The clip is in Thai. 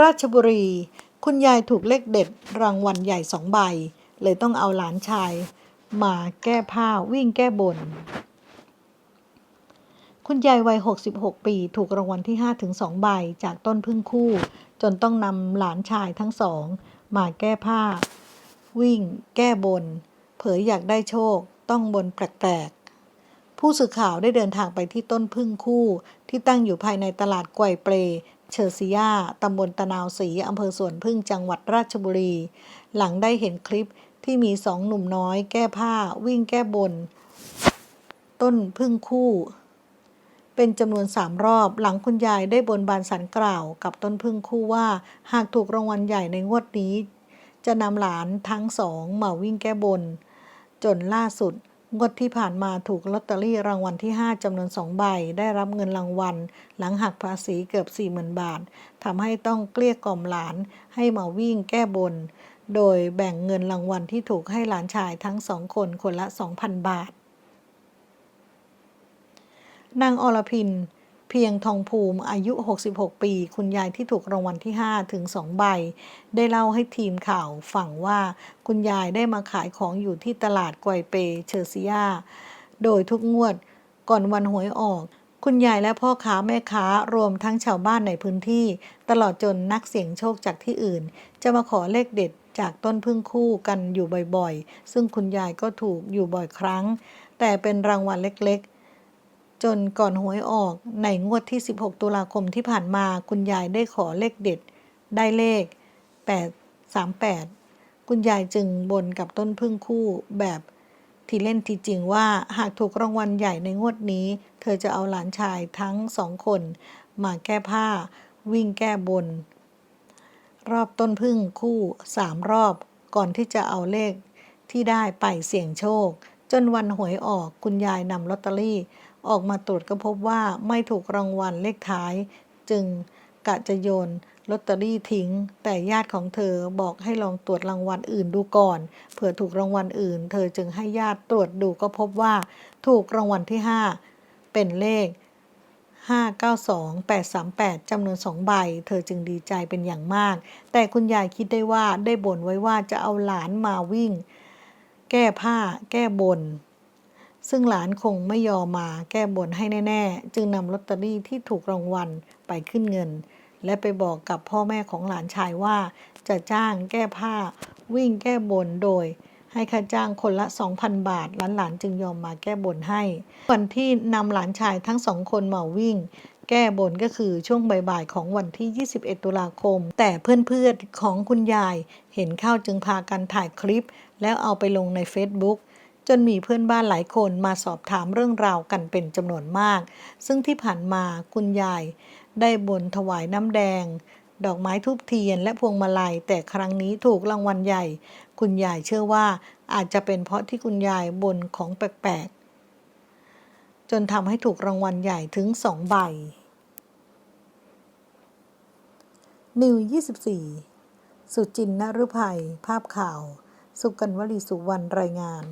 ราชบุรี คุณยายถูกเลขเด็ดรางวัลใหญ่สองใบ เลยต้องเอาหลานชาย มาแก้ผ้าวิ่งแก้บน คุณยายวัย 66 ปีถูกรางวัลที่ 5 ถึง 2 ใบจากต้นพึ่งคู่ จนต้องนำหลานชายทั้งสอง มาแก้ผ้า วิ่ง แก้บน เผยอยากได้โชค ต้องบนแปลกๆผู้สื่อข่าวได้เดินทางไปที่ต้นพึ่งคู่ที่ตั้งอยู่ภายในตลาดไกวเปร เชอร์ซิยาตำบลตะนาวศรีอำเภอสวนพึ่งจังหวัดราชบุรี หลังได้เห็นคลิปที่มีสองหนุ่มน้อยแก้ผ้าวิ่งแก้บน ต้นพึ่งคู่ เป็นจำนวนสามรอบ หลังคุณยายได้บนบานสันกล่าว กับต้นพึ่งคู่ว่า หากถูกรางวัลใหญ่ในงวดนี้ จะนำหลานทั้งสองมาวิ่งแก้บน จนล่าสุด งวดที่ผ่านมาถูกลอตเตอรี่รางวัลที่ 5จำนวนสองใบ ได้รับเงินรางวัล หลังหักภาษีเกือบ 40,000 บาททำให้ต้องเกลี้ยกล่อมหลานให้มาวิ่งแก้บน โดยแบ่งเงินรางวัลที่ถูกให้หลานชายทั้งสองคนคนละ 2,000 บาท นางอรพิน เพียงทองภูมิอายุ 66 ปี คุณยายที่ถูกรางวัลที่ 5 ถึง 2 ใบ ได้เล่าให้ทีมข่าวฟังว่าคุณยายได้มาขายของอยู่ที่ตลาดกวยเปเชอร์ซิยา โดยทุกงวดก่อนวันหวยออก คุณยายและพ่อค้าแม่ค้ารวมทั้งชาวบ้านในพื้นที่ ตลอดจนนักเสี่ยงโชคจากที่อื่น จะมาขอเลขเด็ดจากต้นพึ่งคู่กันอยู่บ่อยๆ ซึ่งคุณยายก็ถูกอยู่บ่อยครั้ง แต่เป็นรางวัลเล็กๆ จนก่อนหวยออกในงวดที่ 16 ตุลาคมที่ผ่านมาคุณยายได้ขอเลขเด็ด ได้เลข 838 คุณยายจึงบนกับต้นพึ่งคู่แบบที่เล่นที่จริงว่าหากถูกรางวัลใหญ่ในงวดนี้ เธอจะเอาหลานชายทั้งสองคน มาแก้ผ้า วิ่งแก้บน รอบต้นพึ่งคู่สามรอบก่อนที่จะเอาเลขที่ได้ไปเสี่ยงโชค จนวันหวยออกคุณยายนำลอตเตอรี่ ออกมาตรวจก็พบว่าไม่ถูกรางวัลเลขท้าย จึงกะจะโยนลอตเตอรี่ทิ้ง แต่ญาติของเธอบอกให้ลองตรวจรางวัลอื่นดูก่อนเผื่อถูกรางวัลอื่น เธอจึงให้ญาติตรวจดูก็พบว่า ถูกรางวัลที่ 5 เป็นเลข 592838จำนวนสองใบ เธอจึงดีใจเป็นอย่างมาก แต่คุณยายคิดได้ว่าได้บ่นไว้ว่าจะเอาหลานมาวิ่ง แก้ผ้า แก้บน ซึ่งหลานคงไม่ยอมมาแก้บนให้แน่ ๆ จึงนำลอตเตอรี่ที่ถูกรางวัลไปขึ้นเงิน และไปบอกกับพ่อแม่ของหลานชายว่า จะจ้างแก้ผ้า วิ่งแก้บนโดย ให้ค่าจ้างคนละ 2,000 บาทหลานๆจึงยอมมาแก้บนให้วันที่นำหลานชายทั้งสองคนมาวิ่ง แก้บนก็คือช่วงบ่ายๆของวันที่ 21 ตุลาคม แต่เพื่อนๆของคุณยาย เห็นเข้าจึงพากันถ่ายคลิป แล้วเอาไปลงใน Facebook จนมีเพื่อนบ้านหลายคนมาสอบถามเรื่องราวกันเป็นจำนวนมาก ซึ่งที่ผ่านมาคุณยายได้บนถวายน้ำแดง ดอกไม้ทูบเทียนและพวงมาลัย แต่ครั้งนี้ถูกรางวัลใหญ่ คุณยายเชื่อว่าอาจจะเป็นเพราะที่คุณยายบนของแปลกๆ จนทำให้ถูกรางวัลใหญ่ถึงสองใบนิว24 สุจินนฤภัย ภาพข่าว สุกันวลีสุวรรณรายงาน